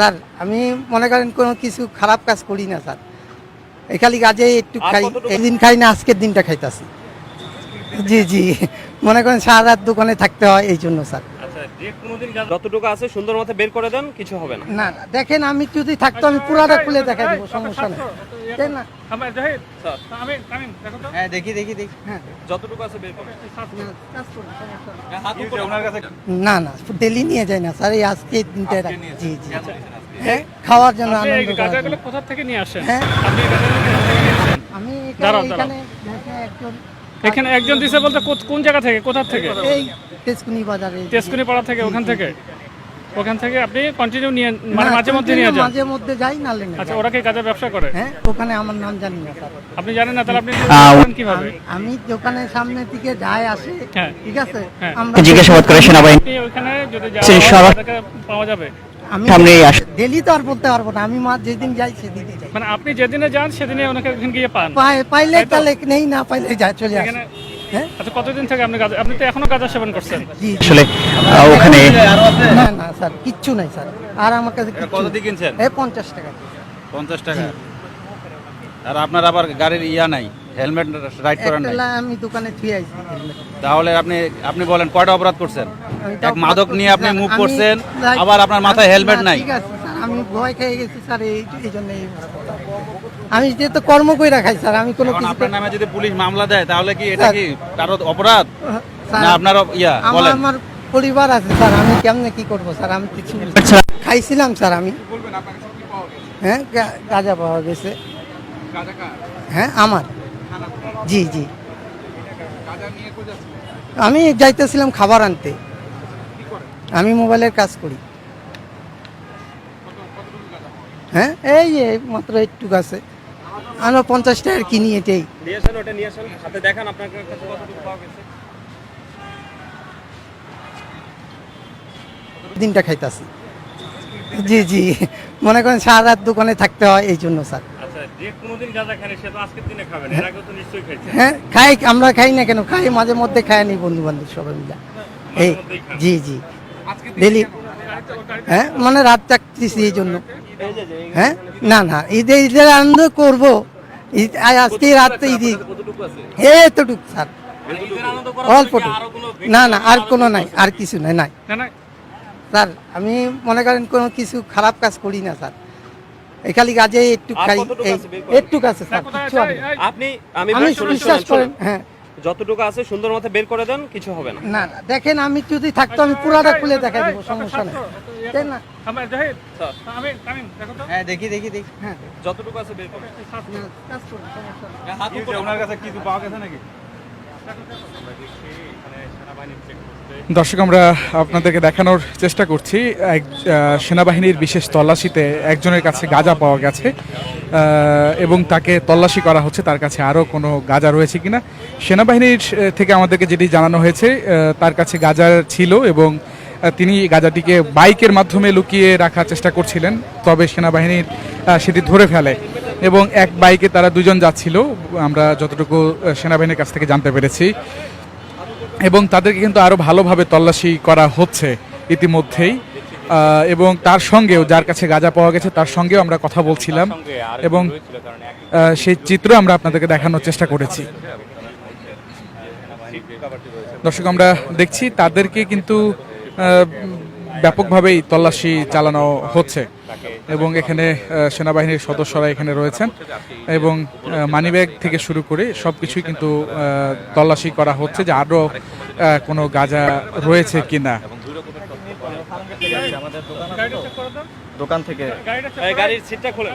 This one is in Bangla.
স্যার আমি মনে করেন কোনো কিছু খারাপ কাজ করি না স্যার। এই খালি কাজে একটু খাই এদিন খাই না আজকের দিনটা খাইতাছি। জি জি। মনে করেন সারা রাত দোকানে থাকতে হয় এই জন্য স্যার। যতটুকু আছে সুন্দর মতো বের করে দেন কিছু হবে না। না দেখেন আমি যদি থাকতো আমি পুরাটা খুলে দেখাই দেবো সমস্যা নেই। না? হ্যাঁ দেখি দেখি দেখি। হ্যাঁ। যতটুকু আছে বের করেন না, না না ডেলি নিয়ে যায় না স্যার এই আজকে দিনটা জি জি হ্যাঁ খাওয়ার জন্য আনন্দ। কোথা থেকে নিয়ে আসেন? হ্যাঁ। আপনি? আমি এখানে একজন এখানে একজন দিছে বলতে কোন জায়গা থেকে? কোথা থেকে? এই তেজকুনি বাজারে। তেজকুনি পাড়া থেকে ওখান থেকে? ওখান থেকে আপনি কন্টিনিউ নিয়ে মানে মাঝে মধ্যে নিয়ে যান? মাঝে মধ্যে যাই না লেন আচ্ছা ওরা কি গাঁজা ব্যবসা করে? হ্যাঁ ওখানে আমার নাম জানি না স্যার। আপনি জানেন না তাহলে আপনি কীভাবে? আমি- দোকানের সামনের দিকে যাই আসি হ্যাঁ। ঠিক আছে? হ্যাঁ। আমরা জিজ্ঞাসাবাদ করে সেনাবাহিনী। আপনি ওইখানে যদি সেই যাওয়া পাওয়া যাবে। আমি সামনে ডেলি তো আর বলতে পারব না আমি মা যেদিন যাই সেদিনই যাই। মানে আপনি যেদিনে যান সেদিনে ওনাকে ওখানে গিয়ে পান। পাই- পাইলে তাহলে নেই না পাইলে চলে আসে। হ্যাঁ? আচ্ছা কতদিন থেকে আপনি গাঁজা আপনি তো এখনও গাঁজা সেবন করছেন। আসলে ওখানে না না স্যার কিচ্ছু নাই স্যার। আর আমার কাছে কত দিয়ে কিনছেন? এই পঞ্চাশ টাকা। পঞ্চাশ টাকা? আর আপনার আবার গাড়ির ইয়া নাই হেলমেট রাইড করেন আমি দোকানে থুয়ে আইছি তাহলে আপনি আপনি বলেন কয়টা অপরাধ করছেন? এক মাদক নিয়ে আপনি। মুভ করছেন আবার আপনার মাথায় হেলমেট নাই। ঠিক আছে স্যার আমি ভয় খেয়ে গেছি স্যার এই এই জন্য। আমি যেহেতু কর্ম করে রাখাই স্যার আমি কোনো কিছু আপনার নামে যদি পুলিশ মামলা দেয় তাহলে কি এটা কি কারও অপরাধ? না আপনার ইয়া বলেন। আমার পরিবার আছে স্যার আমি কেমনে কি করব স্যার আমি কিছু। আচ্ছা। খাইছিলাম স্যার আমি। হ্যাঁ গা- গাঁজা পাওয়া গেছে। হ্যাঁ আমার। জি জি। আমি যাইতেছিলাম খাবার আনতে। আমি মোবাইলের কাজ করি। হ্যাঁ? এই যে মাত্র একটু আছে আমরা পঞ্চাশ টাকার কিনি এটাই। দিনটা খাইতাছি। জি জি। মনে করেন সারা রাত দোকানে থাকতে হয় এই জন্য স্যার। আচ্ছা হ্যাঁ খাই আমরা খাই না কেন? খাই মাঝে মধ্যে খাই নি বন্ধু বান্ধব সবাই মিলে। এই জি জি। ডেলি। হ্যাঁ মানে রাত চাকতেছি এই জন্য। হ্যাঁ? না না ঈদে ঈদের আনন্দ করব। আজকে রাত্রে ঈদ। কতটুকু আছে? স্যার। ঈদের আনন্দ করার অল্প জন্য কি আরও কোনো না না আর কোনো নাই আর কিছু নাই নাই। না না স্যার আমি মনে করেন কোনো কিছু খারাপ কাজ করি না স্যার। এই খালি কাজে একটু খাই? একটু আছে স্যার আপনি আমি বিশ্বাস করেন হ্যাঁ। যতটুকু আছে সুন্দর মতো বের করে দেন কিছু হবে না। না না দেখেন আমি যদি থাকতো আমি পুরাটা খুলে দেখাই দেবো সমস্যা নেই। তাই না। আমার জাহিদ স্যার। আমি আমি দেখো তো। হ্যাঁ দেখি দেখি দেখি। হ্যাঁ। যতটুকু আছে বের করে কাজ করুন, সমস্যা হাত উপরে। ওনার কাছে কিছু পাওয়া গেছে নাকি? দর্শক, আমরা আপনাদেরকে দেখানোর চেষ্টা করছি। এক সেনাবাহিনীর বিশেষ তল্লাশিতে একজনের কাছে গাঁজা পাওয়া গেছে এবং তাকে তল্লাশি করা হচ্ছে। তার কাছে আরও কোনো গাঁজা রয়েছে কিনা? সেনাবাহিনীর থেকে আমাদেরকে যেটি জানানো হয়েছে তার কাছে গাঁজা ছিল এবং তিনি গাঁজাটিকে বাইকের মাধ্যমে লুকিয়ে রাখার চেষ্টা করছিলেন, তবে সেনাবাহিনীর সেটি ধরে ফেলে। এবং এক বাইকে তারা দুজন যাচ্ছিল। আমরা যতটুকু সেনাবাহিনীর কাছ থেকে জানতে পেরেছি। এবং তাদেরকে কিন্তু আরও ভালোভাবে তল্লাশি করা হচ্ছে ইতিমধ্যেই। এবং তার সঙ্গেও যার কাছে গাঁজা পাওয়া গেছে, তার সঙ্গেও আমরা কথা বলছিলাম। এবং সেই চিত্র আমরা আপনাদেরকে দেখানোর চেষ্টা করেছি। দর্শক, আমরা দেখছি তাদেরকে কিন্তু ব্যাপকভাবেই তল্লাশি চালানো হচ্ছে এবং এখানে আহ, সেনাবাহিনীর সদস্যরা এখানে রয়েছেন এবং মানিব্যাগ থেকে শুরু করে সব কিছুই কিন্তু আহ, তল্লাশি করা হচ্ছে যে আরও আহ, কোনো গাজা রয়েছে করে দাও। দোকান থেকে। করে- গাড়ির সিটটা খুলে